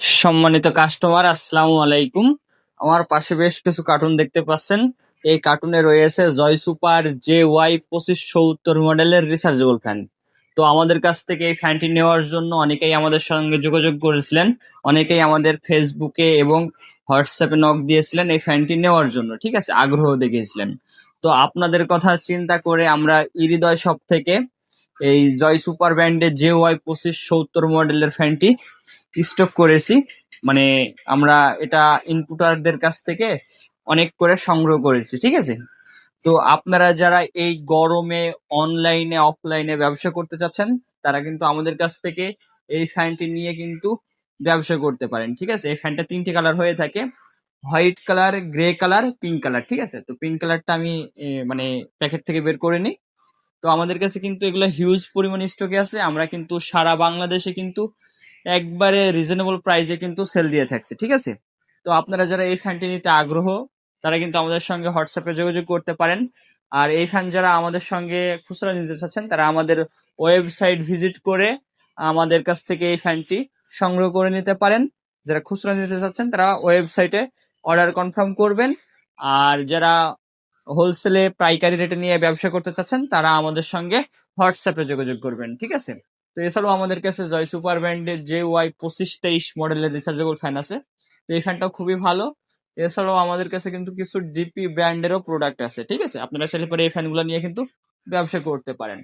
সম্মানিত কাস্টমার আসসালামু আলাইকুম। আমার পাশে বেশ কিছু কার্টুন দেখতে পাচ্ছেন। এই কার্টুনে রয়েছে জয় সুপার জে ওয়াই পঁচিশ সত্তর মডেলের রিচার্জেবল ফ্যান তো আমাদের কাছ থেকে এই ফ্যানটি নেওয়ার জন্য অনেকেই আমাদের সঙ্গে যোগাযোগ করেছিলেন, অনেকেই আমাদের ফেসবুকে এবং হোয়াটসঅ্যাপে নক দিয়েছিলেন এই ফ্যানটি নেওয়ার জন্য, ঠিক আছে? আগ্রহ দেখিয়েছিলেন। তো আপনাদের কথা চিন্তা করে আমরা ইরিদয় শপ থেকে এই জয় সুপার ব্র্যান্ডের জে ওয়াই পঁচিশ সত্তর মডেলের ফ্যানটি স্টক করেছি। মানে আমরা এটা ইনপুটারদের কাছ থেকে অনেক করে সংগ্রহ করেছি, ঠিক আছে? তো আপনারা যারা এই গরমে অনলাইনে অফলাইনে ব্যবসা করতে চাচ্ছেন, তারা কিন্তু আমাদের কাছ থেকে এই ফ্যানটি নিয়ে কিন্তু ব্যবসা করতে পারেন, ঠিক আছে? এই ফ্যানটা তিনটি কালার হয়ে থাকে। White colour grey colour pink colour ঠিক আছে? তো পিঙ্ক কালারটা আমি মানে প্যাকেট থেকে বের করে নিই। তো আমাদের কাছে কিন্তু এগুলো হিউজ পরিমাণ স্টকে আছে। আমরা কিন্তু সারা বাংলাদেশে কিন্তু একবারে রিজনেবল প্রাইসে কিন্তু সেল দিয়ে থাকছে, ঠিক আছে? তো আপনারা যারা এই ফ্যানটি নিতে আগ্রহ, তারা কিন্তু আমাদের সঙ্গে হোয়াটসঅ্যাপে যোগাযোগ করতে পারেন। আর এই ফ্যান যারা আমাদের সঙ্গে খুচরা নিতে চাচ্ছেন, তারা আমাদের ওয়েবসাইট ভিজিট করে আমাদের কাছ থেকে এই ফ্যানটি সংগ্রহ করে নিতে পারেন। যারা খুচরা নিতে চাচ্ছেন, তারা ওয়েবসাইটে অর্ডার কনফার্ম করবেন। আর যারা হোলসেলে পাইকারি রেটে নিয়ে ব্যবসা করতে চাচ্ছেন, তারা আমাদের সঙ্গে হোয়াটসঅ্যাপে যোগাযোগ করবেন, ঠিক আছে? তো এছাড়াও আমাদের কাছে জয় সুপার ব্র্যান্ডের জে ওয়াই পঁচিশ তেইশ মডেলের রিচার্জেবল ফ্যান আছে। তো এই ফ্যানটাও খুবই ভালো। এছাড়াও আমাদের কাছে কিন্তু কিছু জিপি ব্র্যান্ডেরও প্রোডাক্ট আছে, ঠিক আছে? আপনারা সেটা পরে এই ফ্যানগুলো নিয়ে কিন্তু ব্যবসা করতে পারেন।